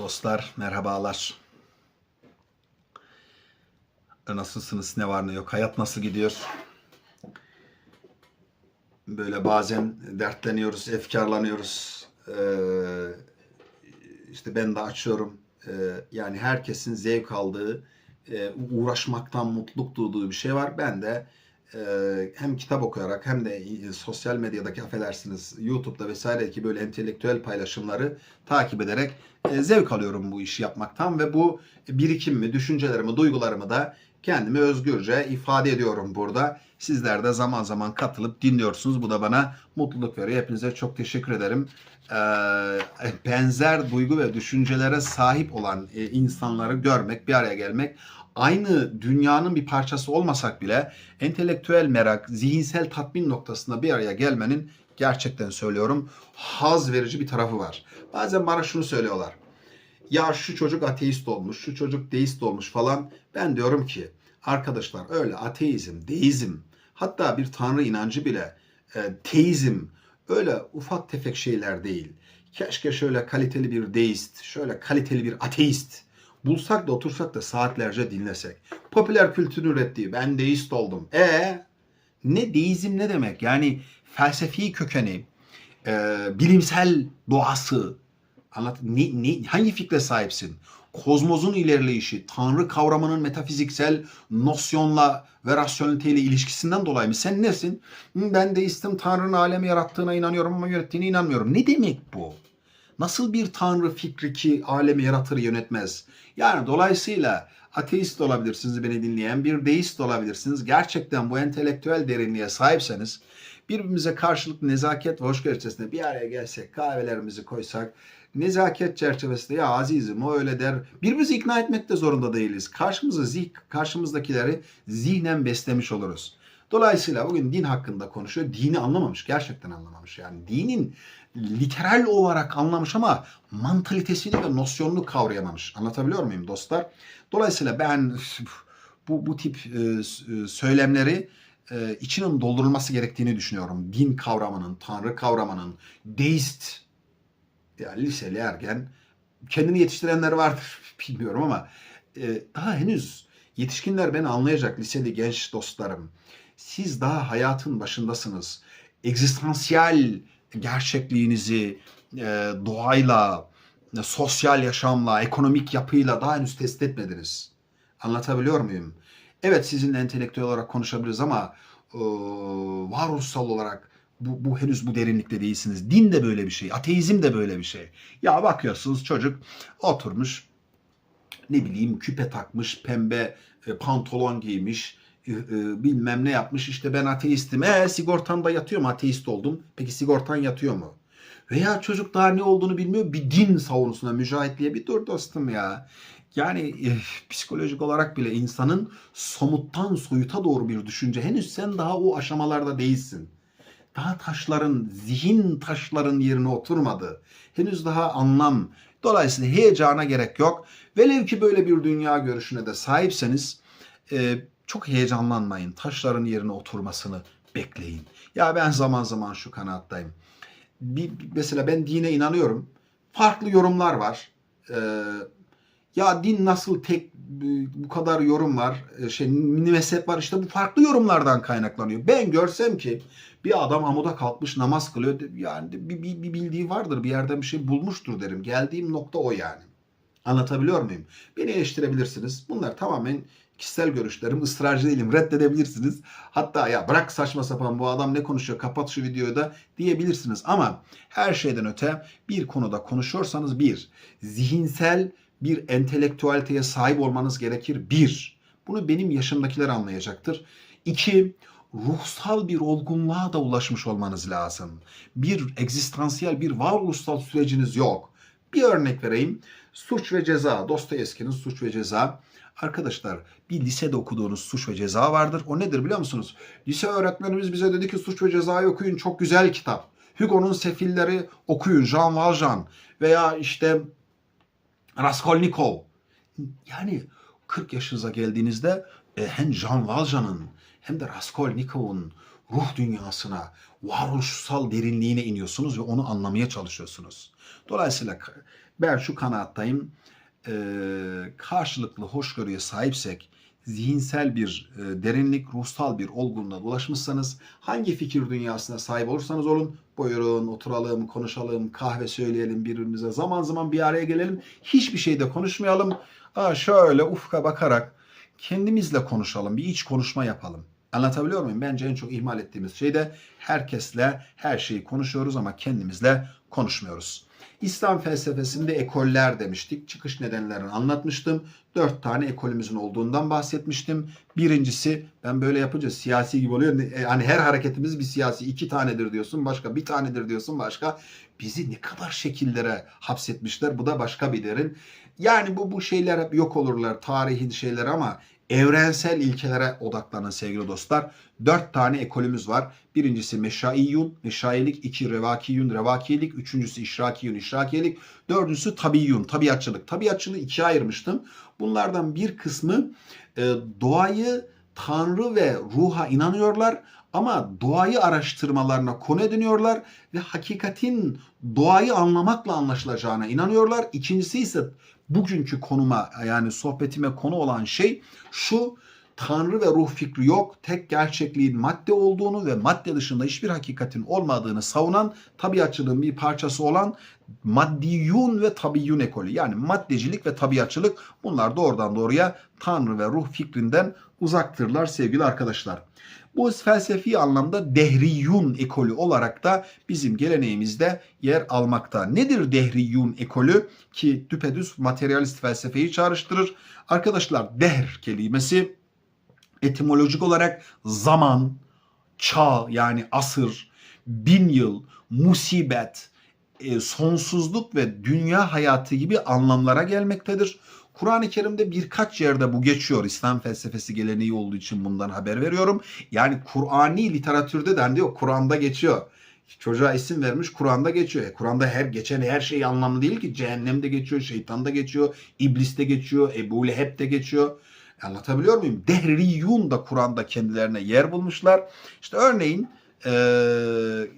Dostlar merhabalar. Nasılsınız? Ne var ne yok? Hayat nasıl gidiyor? Böyle bazen dertleniyoruz, efkarlanıyoruz. Ee, işte ben de açıyorum. Ee, yani herkesin zevk aldığı, e, uğraşmaktan mutluluk duyduğu bir şey var. Ben de e, hem kitap okuyarak hem de e, sosyal medyadaki affedersiniz YouTube'da vesairedeki böyle entelektüel paylaşımları takip ederek e, zevk alıyorum bu işi yapmaktan ve bu birikimimi, düşüncelerimi, duygularımı da kendimi özgürce ifade ediyorum burada. Sizler de zaman zaman katılıp dinliyorsunuz. Bu da bana mutluluk veriyor. Hepinize çok teşekkür ederim. Ee, benzer duygu ve düşüncelere sahip olan e, insanları görmek, bir araya gelmek aynı dünyanın bir parçası olmasak bile entelektüel merak, zihinsel tatmin noktasında bir araya gelmenin gerçekten söylüyorum haz verici bir tarafı var. Bazen bana şunu söylüyorlar. Ya şu çocuk ateist olmuş, şu çocuk deist olmuş falan. Ben diyorum ki arkadaşlar öyle ateizm, deizm, hatta bir tanrı inancı bile e, teizm öyle ufak tefek şeyler değil. Keşke şöyle kaliteli bir deist, şöyle kaliteli bir ateist bulsak da otursak da saatlerce dinlesek. Popüler kültürün ürettiği ben deist oldum. E ne deizm ne demek? Yani felsefi kökeni, e, bilimsel doğası, anlat ne, ne, hangi fikre sahipsin? Kozmozun ilerleyişi, tanrı kavramının metafiziksel nosyonla ve rasyoneliteyle ilişkisinden dolayı mı? Sen nesin? "Hı, Ben deistim, tanrının alemi yarattığına inanıyorum ama yönettiğine inanmıyorum. Ne demek bu? Nasıl bir tanrı fikri ki alemi yaratır yönetmez? Yani dolayısıyla ateist olabilirsiniz beni dinleyen, bir deist de olabilirsiniz. Gerçekten bu entelektüel derinliğe sahipseniz birbirimize karşılıklı nezaket ve hoşgörü içerisinde bir araya gelsek, kahvelerimizi koysak, nezaket çerçevesinde ya azizim o öyle der. Birbirimizi ikna etmek de zorunda değiliz. Karşımıza zih, karşımızdakileri zihnen beslemiş oluruz. Dolayısıyla bugün din hakkında konuşuyor. Dini anlamamış. Gerçekten anlamamış. Yani dinin literal olarak anlamış ama mantalitesini ve nosyonunu kavrayamamış. Anlatabiliyor muyum dostlar? Dolayısıyla ben bu, bu tip e, söylemleri e, içinin doldurulması gerektiğini düşünüyorum. Din kavramının, tanrı kavramının, deist, yani liseli ergen, kendini yetiştirenler vardır bilmiyorum ama e, daha henüz yetişkinler beni anlayacak liseli genç dostlarım. Siz daha hayatın başındasınız. Egzistansiyel gerçekliğinizi e, doğayla, e, sosyal yaşamla, ekonomik yapıyla daha henüz test etmediniz. Anlatabiliyor muyum? Evet sizinle entelektüel olarak konuşabiliriz ama e, varoluşsal olarak bu, bu henüz bu derinlikte değilsiniz. Din de böyle bir şey, ateizm de böyle bir şey. Ya bakıyorsunuz çocuk oturmuş ne bileyim küpe takmış, pembe e, pantolon giymiş, bilmem ne yapmış. İşte ben ateistim. E sigortan da yatıyor mu? Ateist oldum. Peki sigortan yatıyor mu? Veya çocuk daha ne olduğunu bilmiyor. Bir din savunusuna mücahitliğe bir dur dostum ya. Yani e, psikolojik olarak bile insanın somuttan soyuta doğru bir düşünce. Henüz sen daha o aşamalarda değilsin. Daha taşların, zihin taşların yerine oturmadı. Henüz daha anlam. Dolayısıyla heyecana gerek yok. Velev ki böyle bir dünya görüşüne de sahipseniz e, çok heyecanlanmayın. Taşların yerine oturmasını bekleyin. Ya ben zaman zaman şu kanaattayım. Bir, mesela ben dine inanıyorum. Farklı yorumlar var. Ee, ya din nasıl tek bu kadar yorum var, e, şey mezhep var işte bu farklı yorumlardan kaynaklanıyor. Ben görsem ki bir adam amuda kalkmış namaz kılıyor yani bir, bir, bir bildiği vardır bir yerden bir şey bulmuştur derim. Geldiğim nokta o yani. Anlatabiliyor muyum? Beni eleştirebilirsiniz. Bunlar tamamen kişisel görüşlerim. ısrarcı değilim. Reddedebilirsiniz. Hatta ya bırak saçma sapan bu adam ne konuşuyor kapat şu videoyu da diyebilirsiniz. Ama her şeyden öte bir konuda konuşuyorsanız bir, zihinsel bir entelektüeliteye sahip olmanız gerekir. Bir, bunu benim yaşımdakiler anlayacaktır. İki, ruhsal bir olgunluğa da ulaşmış olmanız lazım. Bir egzistansiyel bir varoluşsal süreciniz yok. Bir örnek vereyim. Suç ve Ceza, Dostoyevski'nin Suç ve Ceza. Arkadaşlar bir lisede okuduğunuz Suç ve Ceza vardır. O nedir biliyor musunuz? Lise öğretmenimiz bize dedi ki Suç ve Ceza'yı okuyun çok güzel kitap. Hugo'nun Sefilleri okuyun Jean Valjean veya işte Raskolnikov. Yani 40 yaşınıza geldiğinizde e, hem Jean Valjean'ın hem de Raskolnikov'un ruh dünyasına, varoluşsal derinliğine iniyorsunuz ve onu anlamaya çalışıyorsunuz. Dolayısıyla ben şu kanaattayım. E, karşılıklı hoşgörüye sahipsek, zihinsel bir e, derinlik, ruhsal bir olgunluğa ulaşmışsanız, hangi fikir dünyasına sahip olursanız olun, buyurun oturalım, konuşalım, kahve söyleyelim birbirimize, zaman zaman bir araya gelelim, hiçbir şeyde konuşmayalım. Aa, şöyle ufka bakarak kendimizle konuşalım, bir iç konuşma yapalım. Anlatabiliyor muyum? Bence en çok ihmal ettiğimiz şey de herkesle her şeyi konuşuyoruz ama kendimizle konuşmuyoruz. İslam felsefesinde ekoller demiştik. Çıkış nedenlerini anlatmıştım. Dört tane ekolümüzün olduğundan bahsetmiştim. Birincisi ben böyle yapınca siyasi gibi oluyor. E, Hani her hareketimiz bir siyasi. iki tanedir diyorsun başka. Bir tanedir diyorsun başka. Bizi ne kadar şekillere hapsetmişler. Bu da başka bir derin. Yani bu bu şeyler hep yok olurlar. Tarihin şeyleri ama evrensel ilkelere odaklanın sevgili dostlar. Dört tane ekolümüz var. Birincisi meşaiyyun, meşailik. iki revakiyun, revakiyelik. Üçüncüsü işrakiyun, işrakiyelik. Dördüncüsü tabiyyun, tabiatçılık. Tabiatçılığı ikiye ayırmıştım. Bunlardan bir kısmı e, doğayı Tanrı ve ruha inanıyorlar ama doğayı araştırmalarına konu ediniyorlar ve hakikatin doğayı anlamakla anlaşılacağına inanıyorlar. İkincisi ise bugünkü konuma yani sohbetime konu olan şey şu Tanrı ve ruh fikri yok. Tek gerçekliğin madde olduğunu ve madde dışında hiçbir hakikatin olmadığını savunan tabiatçılığın bir parçası olan maddiyun ve tabiyyun ekolü. Yani maddecilik ve tabiatçılık bunlar doğrudan doğruya Tanrı ve ruh fikrinden uzaktırlar sevgili arkadaşlar. Bu felsefi anlamda dehriyun ekolü olarak da bizim geleneğimizde yer almakta. Nedir dehriyun ekolü ki düpedüz materyalist felsefeyi çağrıştırır? Arkadaşlar dehr kelimesi etimolojik olarak zaman, çağ yani asır, bin yıl, musibet, e, sonsuzluk ve dünya hayatı gibi anlamlara gelmektedir. Kur'an-ı Kerim'de birkaç yerde bu geçiyor. İslam felsefesi geleneği olduğu için bundan haber veriyorum. Yani Kur'ani literatürde de hani diyor Kur'an'da geçiyor. Çocuğa isim vermiş Kur'an'da geçiyor. E, Kur'an'da her geçen her şey anlamlı değil ki. Cehennemde geçiyor, şeytanda geçiyor, ibliste geçiyor, Ebu Leheb'de geçiyor. Anlatabiliyor muyum? Dehriyun da Kur'an'da kendilerine yer bulmuşlar. İşte örneğin e,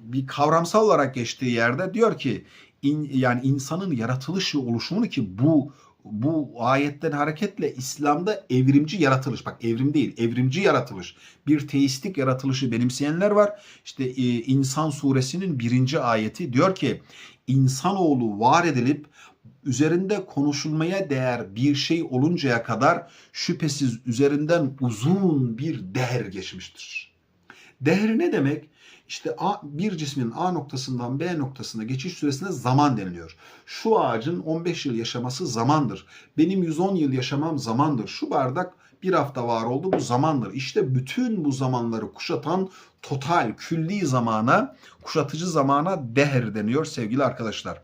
bir kavramsal olarak geçtiği yerde diyor ki in, yani insanın yaratılışı oluşumunu ki bu bu ayetten hareketle İslam'da evrimci yaratılış bak evrim değil evrimci yaratılış bir teistik yaratılışı benimseyenler var. İşte e, İnsan suresinin birinci ayeti diyor ki insanoğlu var edilip üzerinde konuşulmaya değer bir şey oluncaya kadar şüphesiz üzerinden uzun bir değer geçmiştir. Değer ne demek? İşte A, bir cismin A noktasından B noktasına geçiş süresine zaman deniliyor. Şu ağacın 15 yıl yaşaması zamandır. Benim 110 yıl yaşamam zamandır. Şu bardak bir hafta var oldu bu zamandır. İşte bütün bu zamanları kuşatan total, külli zamana, kuşatıcı zamana dehr deniyor sevgili arkadaşlar.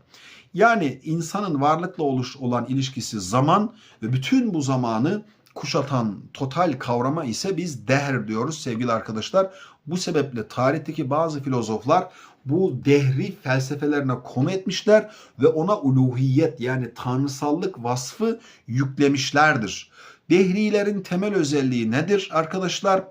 Yani insanın varlıkla oluş olan ilişkisi zaman ve bütün bu zamanı kuşatan total kavrama ise biz dehr diyoruz sevgili arkadaşlar. Bu sebeple tarihteki bazı filozoflar bu dehri felsefelerine konu etmişler ve ona uluhiyet yani tanrısallık vasfı yüklemişlerdir. Dehrilerin temel özelliği nedir arkadaşlar?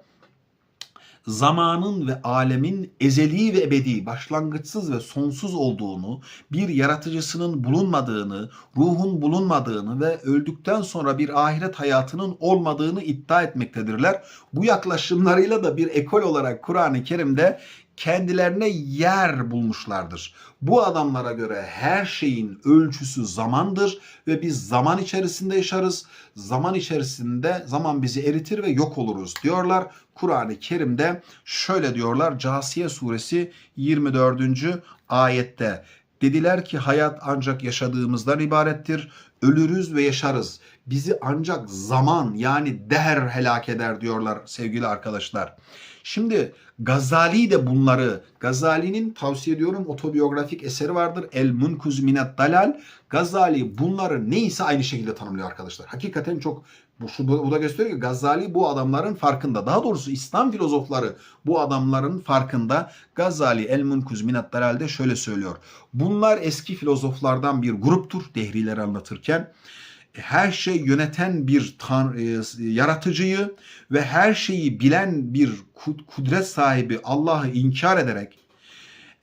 Zamanın ve alemin ezeli ve ebedi, başlangıçsız ve sonsuz olduğunu, bir yaratıcısının bulunmadığını, ruhun bulunmadığını ve öldükten sonra bir ahiret hayatının olmadığını iddia etmektedirler. Bu yaklaşımlarıyla da bir ekol olarak Kur'an-ı Kerim'de kendilerine yer bulmuşlardır. Bu adamlara göre her şeyin ölçüsü zamandır ve biz zaman içerisinde yaşarız. Zaman içerisinde zaman bizi eritir ve yok oluruz diyorlar. Kur'an-ı Kerim'de şöyle diyorlar Casiye suresi 24. ayette. Dediler ki hayat ancak yaşadığımızdan ibarettir. Ölürüz ve yaşarız. Bizi ancak zaman yani der helak eder diyorlar sevgili arkadaşlar. Şimdi Gazali de bunları, Gazali'nin tavsiye ediyorum otobiyografik eseri vardır. El Munkuz Minat Dalal. Gazali bunları neyse aynı şekilde tanımlıyor arkadaşlar. Hakikaten çok bu, şu, bu da gösteriyor ki Gazali bu adamların farkında. Daha doğrusu İslam filozofları bu adamların farkında. Gazali El Munkuz Minat şöyle söylüyor. Bunlar eski filozoflardan bir gruptur dehrileri anlatırken her şey yöneten bir tan e, yaratıcıyı ve her şeyi bilen bir kudret sahibi Allah'ı inkar ederek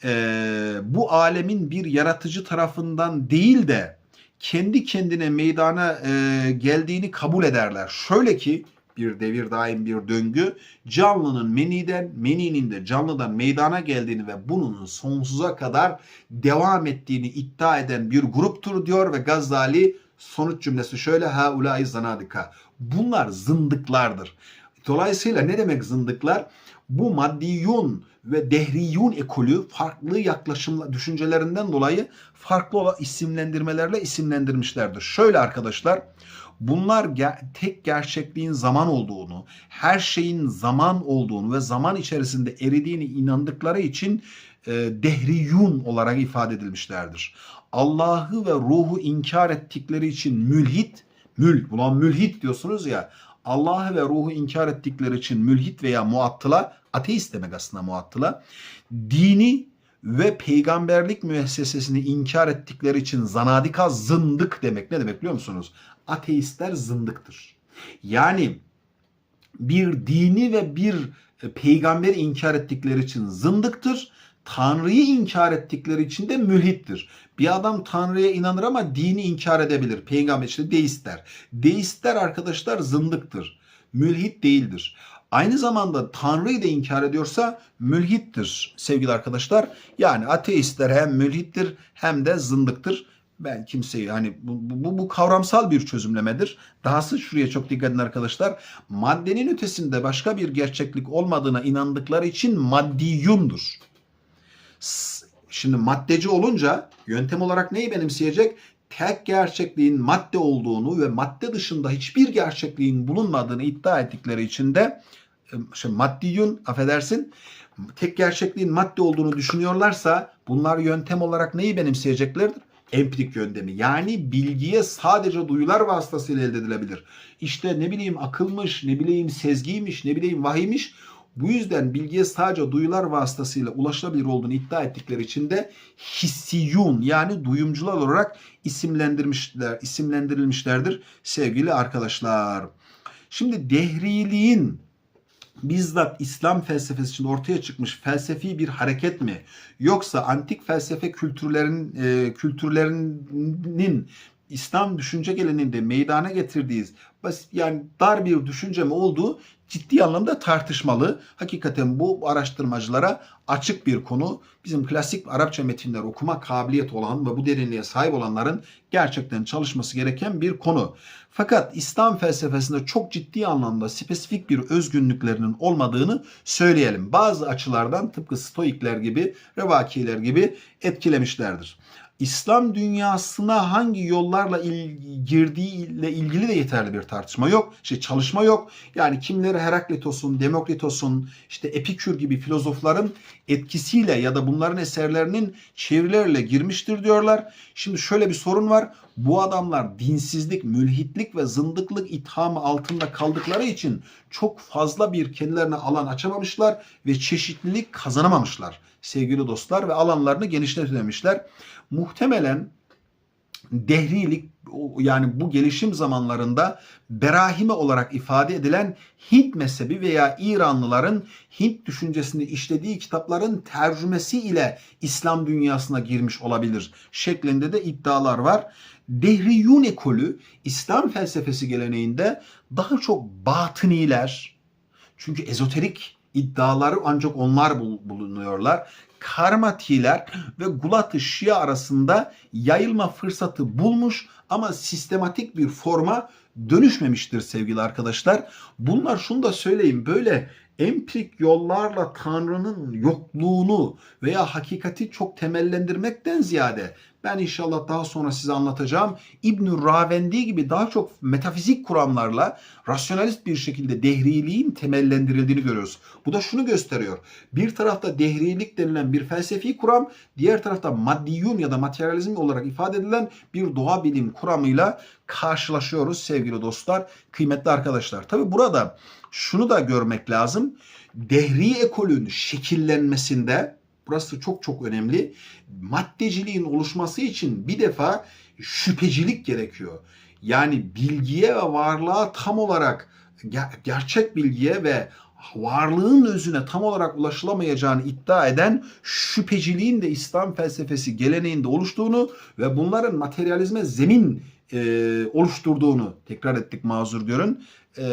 e, bu alemin bir yaratıcı tarafından değil de kendi kendine meydana e, geldiğini kabul ederler. Şöyle ki bir devir daim bir döngü canlının meniden meninin de canlıdan meydana geldiğini ve bunun sonsuza kadar devam ettiğini iddia eden bir gruptur diyor ve Gazali sonuç cümlesi şöyle haulâi zanadika. Bunlar zındıklardır. Dolayısıyla ne demek zındıklar? Bu maddiyun ve dehriyun ekolü farklı yaklaşım düşüncelerinden dolayı farklı isimlendirmelerle isimlendirmişlerdir. Şöyle arkadaşlar bunlar ge- tek gerçekliğin zaman olduğunu, her şeyin zaman olduğunu ve zaman içerisinde eridiğini inandıkları için e, dehriyun olarak ifade edilmişlerdir. Allah'ı ve ruhu inkar ettikleri için mülhit, mül, ulan mülhit diyorsunuz ya, Allah'ı ve ruhu inkar ettikleri için mülhit veya muattıla, ateist demek aslında muattıla, dini ve peygamberlik müessesesini inkar ettikleri için zanadika zındık demek. Ne demek biliyor musunuz? Ateistler zındıktır. Yani bir dini ve bir peygamberi inkar ettikleri için zındıktır. Tanrı'yı inkar ettikleri için de mülhittir. Bir adam Tanrı'ya inanır ama dini inkar edebilir. Peygamber işte deistler. Deistler arkadaşlar zındıktır. Mülhit değildir. Aynı zamanda Tanrı'yı da inkar ediyorsa mülhittir sevgili arkadaşlar. Yani ateistler hem mülhittir hem de zındıktır. Ben kimseyi hani bu, bu, bu kavramsal bir çözümlemedir. Dahası şuraya çok dikkat edin arkadaşlar. Maddenin ötesinde başka bir gerçeklik olmadığına inandıkları için maddiyundur. S- Şimdi maddeci olunca yöntem olarak neyi benimseyecek? Tek gerçekliğin madde olduğunu ve madde dışında hiçbir gerçekliğin bulunmadığını iddia ettikleri için de e, şimdi maddiyun affedersin tek gerçekliğin madde olduğunu düşünüyorlarsa bunlar yöntem olarak neyi benimseyeceklerdir? Empirik yöntemi. Yani bilgiye sadece duyular vasıtasıyla elde edilebilir. İşte ne bileyim akılmış, ne bileyim sezgiymiş, ne bileyim vahiymiş. Bu yüzden bilgiye sadece duyular vasıtasıyla ulaşılabilir olduğunu iddia ettikleri için de hissiyun yani duyumcular olarak isimlendirmişler, isimlendirilmişlerdir sevgili arkadaşlar. Şimdi dehriliğin bizzat İslam felsefesi için ortaya çıkmış felsefi bir hareket mi? Yoksa antik felsefe kültürlerin e, kültürlerinin İslam düşünce geleneğinde meydana getirdiği basit yani dar bir düşünce mi olduğu ciddi anlamda tartışmalı. Hakikaten bu araştırmacılara açık bir konu. Bizim klasik Arapça metinler okuma kabiliyeti olan ve bu derinliğe sahip olanların gerçekten çalışması gereken bir konu. Fakat İslam felsefesinde çok ciddi anlamda spesifik bir özgünlüklerinin olmadığını söyleyelim. Bazı açılardan tıpkı Stoikler gibi, Revakiler gibi etkilemişlerdir. İslam dünyasına hangi yollarla il, girdiğiyle ilgili de yeterli bir tartışma yok. Şey çalışma yok. Yani kimleri Heraklitos'un, Demokritos'un, işte Epikür gibi filozofların etkisiyle ya da bunların eserlerinin çevirilerle girmiştir diyorlar. Şimdi şöyle bir sorun var. Bu adamlar dinsizlik, mülhitlik ve zındıklık ithamı altında kaldıkları için çok fazla bir kendilerine alan açamamışlar ve çeşitlilik kazanamamışlar sevgili dostlar ve alanlarını genişletememişler. Muhtemelen dehrilik yani bu gelişim zamanlarında berahime olarak ifade edilen Hint mezhebi veya İranlıların Hint düşüncesini işlediği kitapların tercümesi ile İslam dünyasına girmiş olabilir şeklinde de iddialar var. Dehriyun ekolü İslam felsefesi geleneğinde daha çok batıniler çünkü ezoterik iddiaları ancak onlar bulunuyorlar. Karmatiler ve Gulat-ı Şia arasında yayılma fırsatı bulmuş ama sistematik bir forma dönüşmemiştir sevgili arkadaşlar. Bunlar şunu da söyleyeyim böyle empirik yollarla Tanrı'nın yokluğunu veya hakikati çok temellendirmekten ziyade ben inşallah daha sonra size anlatacağım İbn Ravendi gibi daha çok metafizik kuramlarla rasyonalist bir şekilde dehriliğin temellendirildiğini görüyoruz. Bu da şunu gösteriyor. Bir tarafta dehrilik denilen bir felsefi kuram, diğer tarafta maddiyum ya da materyalizm olarak ifade edilen bir doğa bilim kuramıyla karşılaşıyoruz sevgili dostlar, kıymetli arkadaşlar. Tabi burada şunu da görmek lazım. Dehri ekolün şekillenmesinde burası çok çok önemli. Maddeciliğin oluşması için bir defa şüphecilik gerekiyor. Yani bilgiye ve varlığa tam olarak ger- gerçek bilgiye ve varlığın özüne tam olarak ulaşılamayacağını iddia eden şüpheciliğin de İslam felsefesi geleneğinde oluştuğunu ve bunların materyalizme zemin e, oluşturduğunu tekrar ettik mazur görün e,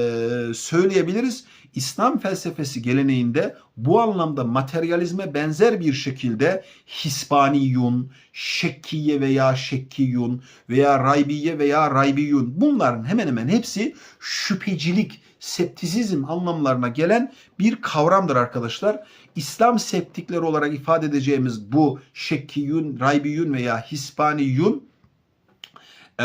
söyleyebiliriz. İslam felsefesi geleneğinde bu anlamda materyalizme benzer bir şekilde Hispaniyun, Şekkiye veya Şekkiyun veya Raybiye veya Raybiyun bunların hemen hemen hepsi şüphecilik, septisizm anlamlarına gelen bir kavramdır arkadaşlar. İslam septikleri olarak ifade edeceğimiz bu Şekkiyun, Raybiyun veya Hispaniyun ee,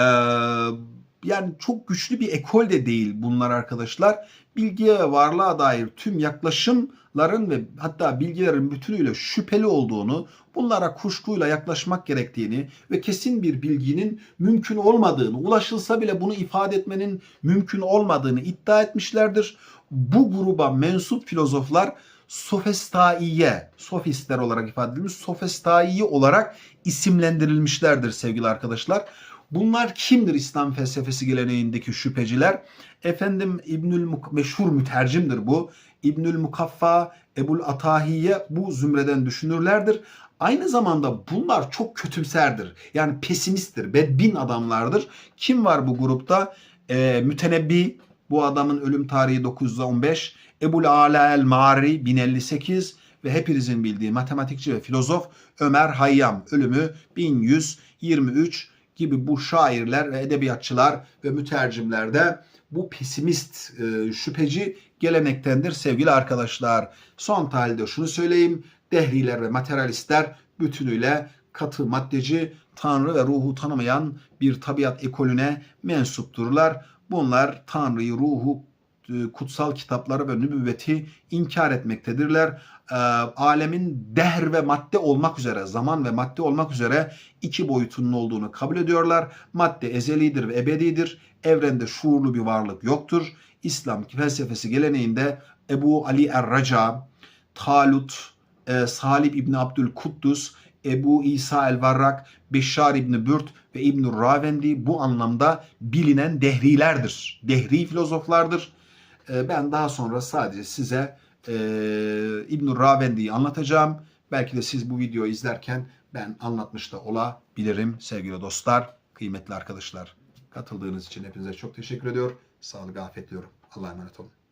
yani çok güçlü bir ekol de değil bunlar arkadaşlar. Bilgiye ve varlığa dair tüm yaklaşımların ve hatta bilgilerin bütünüyle şüpheli olduğunu, bunlara kuşkuyla yaklaşmak gerektiğini ve kesin bir bilginin mümkün olmadığını, ulaşılsa bile bunu ifade etmenin mümkün olmadığını iddia etmişlerdir. Bu gruba mensup filozoflar sofistaiye, sofistler olarak ifade edilmiş, sofistaiye olarak isimlendirilmişlerdir sevgili arkadaşlar. Bunlar kimdir İslam felsefesi geleneğindeki şüpheciler? Efendim İbnül meşhur mütercimdir bu. İbnül Mukaffa, Ebul Atahiye bu zümreden düşünürlerdir. Aynı zamanda bunlar çok kötümserdir. Yani pesimisttir, bedbin adamlardır. Kim var bu grupta? Ee, mütenebbi, bu adamın ölüm tarihi 915. Ebul Ala el Mari 1058 ve hepinizin bildiği matematikçi ve filozof Ömer Hayyam ölümü 1123 gibi bu şairler ve edebiyatçılar ve mütercimler de bu pesimist, e, şüpheci gelenektendir sevgili arkadaşlar. Son tahlilde şunu söyleyeyim. Dehriler ve materyalistler bütünüyle katı maddeci, Tanrı ve ruhu tanımayan bir tabiat ekolüne mensupturlar. Bunlar Tanrı'yı, ruhu, kutsal kitapları ve nübüvveti inkar etmektedirler. E, alemin dehr ve madde olmak üzere, zaman ve madde olmak üzere iki boyutunun olduğunu kabul ediyorlar. Madde ezelidir ve ebedidir. Evrende şuurlu bir varlık yoktur. İslam felsefesi geleneğinde Ebu Ali Er-Raca, Talut, e, Salib İbni Abdülkuddus, Ebu İsa el-Varrak, Beşşar İbni Bürt ve İbn Ravendi bu anlamda bilinen dehrilerdir. Dehri filozoflardır. E, ben daha sonra sadece size e, İbn Ravendi'yi anlatacağım. Belki de siz bu videoyu izlerken ben anlatmış da olabilirim sevgili dostlar, kıymetli arkadaşlar. Katıldığınız için hepinize çok teşekkür ediyor. Sağlık, afiyet diliyorum. Allah'a emanet olun.